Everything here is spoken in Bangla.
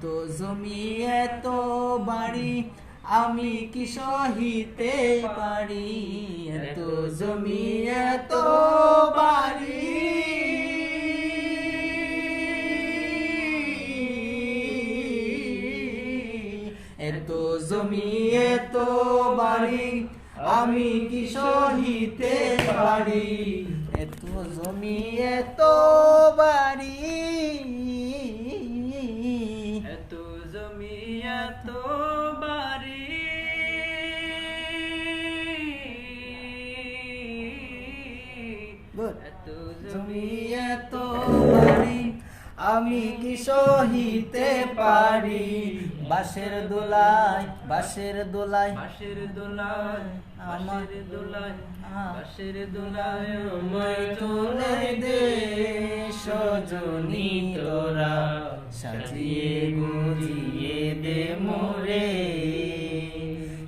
এত জমি, এত বাড়ি, আমি কি সহিতে পারি? এত জমি, এত বাড়ি। এত জমি, এত বাড়ি, আমি কি সহিতে পারি? এত জমি, এত বাড়ি। এত এত জমি এত বাড়ি আমি কি সহিতে পারি? বাঁশের দোলাই বাঁশের দোলাই বাঁশের দোলায় আমার দোলায় আহ। দোলায় আমায় তুলে দে সজনী তোরা সাজিয়ে গুজিয়ে